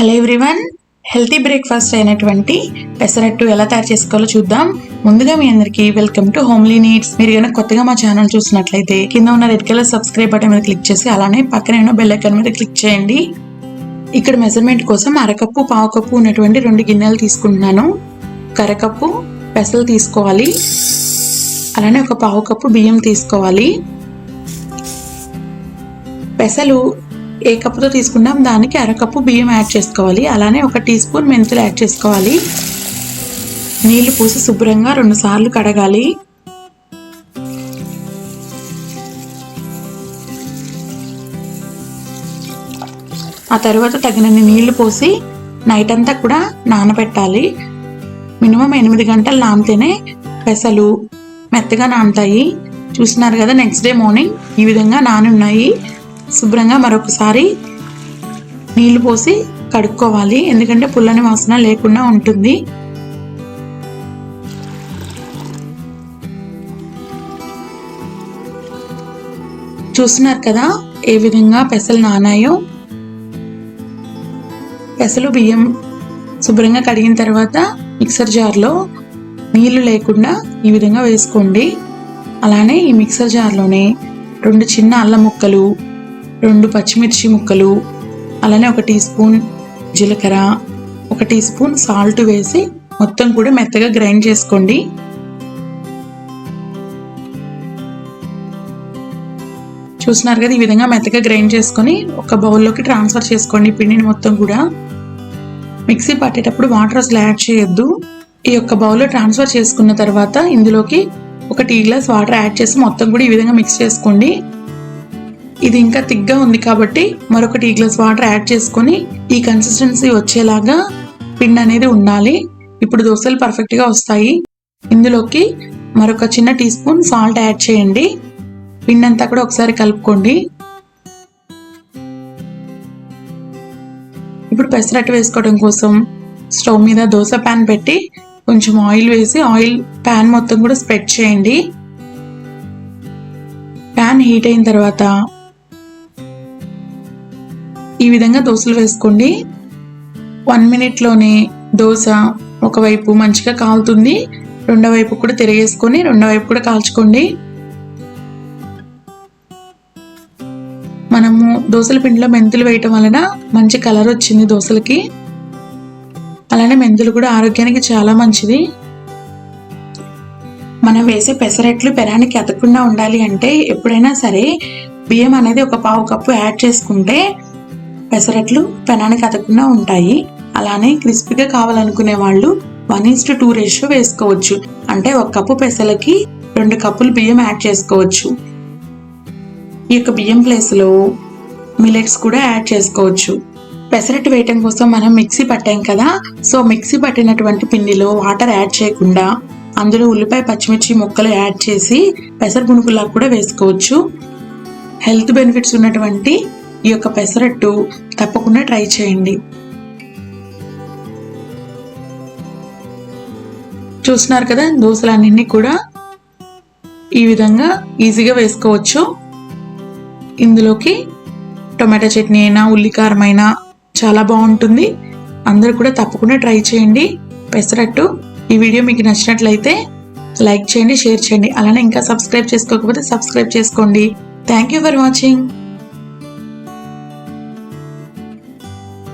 Hello everyone. Healthy breakfast అయినటువంటి పెసరట్టు ఎలా తయారు చేసుకోవాలో చూద్దాం. ముందుగా మీ అందరికీ వెల్కమ్ టు హోమ్లీ నీడ్స్. మీరు కనుక కొత్తగా మా ఛానల్ చూసినట్లయితే కింద ఉన్న రెడ్ కలర్ సబ్స్క్రైబ్ బటన్ మీద క్లిక్ చేసి అలానే పక్కనే ఉన్న బెల్ ఐకాన్ మీద క్లిక్ చేయండి. ఇక్కడ మెజర్మెంట్ కోసం అరకప్పు పావు కప్పు ఉన్నటువంటి రెండు గిన్నెలు తీసుకుంటున్నాను. కరకప్పు పెసలు తీసుకోవాలి. అలానే ఒక పావు కప్పు బియ్యం తీసుకోవాలి. పెసలు ఏ కప్పుతో తీసుకున్నాం దానికి అరకప్పు బియ్యం యాడ్ చేసుకోవాలి. అలానే ఒక టీ స్పూన్ మెంతులు యాడ్ చేసుకోవాలి. నీళ్ళు పోసి శుభ్రంగా రెండు సార్లు కడగాలి. ఆ తర్వాత తగినన్ని నీళ్ళు పోసి నైట్ అంతా కూడా నానబెట్టాలి. మినిమం ఎనిమిది గంటలు నానితేనే పెసలు మెత్తగా నానుతాయి. చూస్తున్నారు కదా నెక్స్ట్ డే మార్నింగ్ ఈ విధంగా నానున్నాయి. శుభ్రంగా మరొకసారి నీళ్ళు పోసి కడుక్కోవాలి. ఎందుకంటే పుల్లని వాసన లేకుండా ఉంటుంది. చూస్తున్నారు కదా ఏ విధంగా పెసలు నానాయో? పెసలు బియ్యం శుభ్రంగా కడిగిన తర్వాత మిక్సర్ జార్లో నీళ్ళు లేకుండా ఈ విధంగా వేసుకోండి. అలానే ఈ మిక్సర్ జార్లోనే రెండు చిన్న అల్లం ముక్కలు రెండు పచ్చిమిర్చి ముక్కలు అలానే ఒక టీ స్పూన్ జీలకర్ర ఒక టీ స్పూన్ సాల్ట్ వేసి మొత్తం కూడా మెత్తగా గ్రైండ్ చేసుకోండి. చూస్తున్నారు కదా ఈ విధంగా మెత్తగా గ్రైండ్ చేసుకొని ఒక బౌల్లోకి ట్రాన్స్ఫర్ చేసుకోండి పిండిని మొత్తం కూడా. మిక్సీ పట్టేటప్పుడు వాటర్ అసలు యాడ్ చేయొద్దు. ఈ యొక్క బౌల్లో ట్రాన్స్ఫర్ చేసుకున్న తర్వాత ఇందులోకి ఒక టీ గ్లాస్ వాటర్ యాడ్ చేసి మొత్తం కూడా ఈ విధంగా మిక్స్ చేసుకోండి. ఇది ఇంకా థిక్గా ఉంది కాబట్టి మరొక టీ గ్లాస్ వాటర్ యాడ్ చేసుకొని ఈ కన్సిస్టెన్సీ వచ్చేలాగా పిండి అనేది ఉండాలి. ఇప్పుడు దోశలు పర్ఫెక్ట్గా వస్తాయి. ఇందులోకి మరొక చిన్న టీ స్పూన్ సాల్ట్ యాడ్ చేయండి. పిండి అంతా కూడా ఒకసారి కలుపుకోండి. ఇప్పుడు పెసరట్టు వేసుకోవడం కోసం స్టవ్ మీద దోశ ప్యాన్ పెట్టి కొంచెం ఆయిల్ వేసి ఆయిల్ ప్యాన్ మొత్తం కూడా స్ప్రెడ్ చేయండి. ప్యాన్ హీట్ అయిన తర్వాత ఈ విధంగా దోశలు వేసుకోండి. వన్ మినిట్లోనే దోశ ఒకవైపు మంచిగా కాలుతుంది. రెండో వైపు కూడా తిరిగేసుకొని రెండో వైపు కూడా కాల్చుకోండి. మనము దోశల పిండిలో మెంతులు వేయటం వలన మంచి కలర్ వచ్చింది దోశలకి. అలానే మెంతులు కూడా ఆరోగ్యానికి చాలా మంచిది. మనం వేసే పెసరట్లు పెరానికి ఎతకుండా ఉండాలి అంటే ఎప్పుడైనా సరే బియ్యం అనేది ఒక పావు కప్పు యాడ్ చేసుకుంటే పెసరట్లు పెనానికి అతకుండా ఉంటాయి. అలానే క్రిస్పీగా కావాలనుకునే వాళ్ళు one is to two ratio వేసుకోవచ్చు. అంటే ఒక కప్పు పెసలకి రెండు కప్పులు బియ్యం యాడ్ చేసుకోవచ్చు. ఈ యొక్క బియ్యం ప్లేస్లో మిలెట్స్ కూడా యాడ్ చేసుకోవచ్చు. పెసరట్టు వేయటం కోసం మనం మిక్సీ పట్టాం కదా. సో మిక్సీ పట్టినటువంటి పిండిలో వాటర్ యాడ్ చేయకుండా అందులో ఉల్లిపాయ పచ్చిమిర్చి ముక్కలు యాడ్ చేసి పెసర పునుకులా కూడా వేసుకోవచ్చు. హెల్త్ బెనిఫిట్స్ ఉన్నటువంటి ఈ యొక్క పెసరట్టు తప్పకుండా ట్రై చేయండి. చూస్తున్నారు కదా దోశలన్నింటినీ కూడా ఈ విధంగా ఈజీగా వేసుకోవచ్చు. ఇందులోకి టొమాటో చట్నీ అయినా ఉల్లికారం అయినా చాలా బాగుంటుంది. అందరూ కూడా తప్పకుండా ట్రై చేయండి పెసరట్టు. ఈ వీడియో మీకు నచ్చినట్లయితే లైక్ చేయండి షేర్ చేయండి. అలానే ఇంకా సబ్స్క్రైబ్ చేసుకోకపోతే సబ్స్క్రైబ్ చేసుకోండి. Thank you for watching.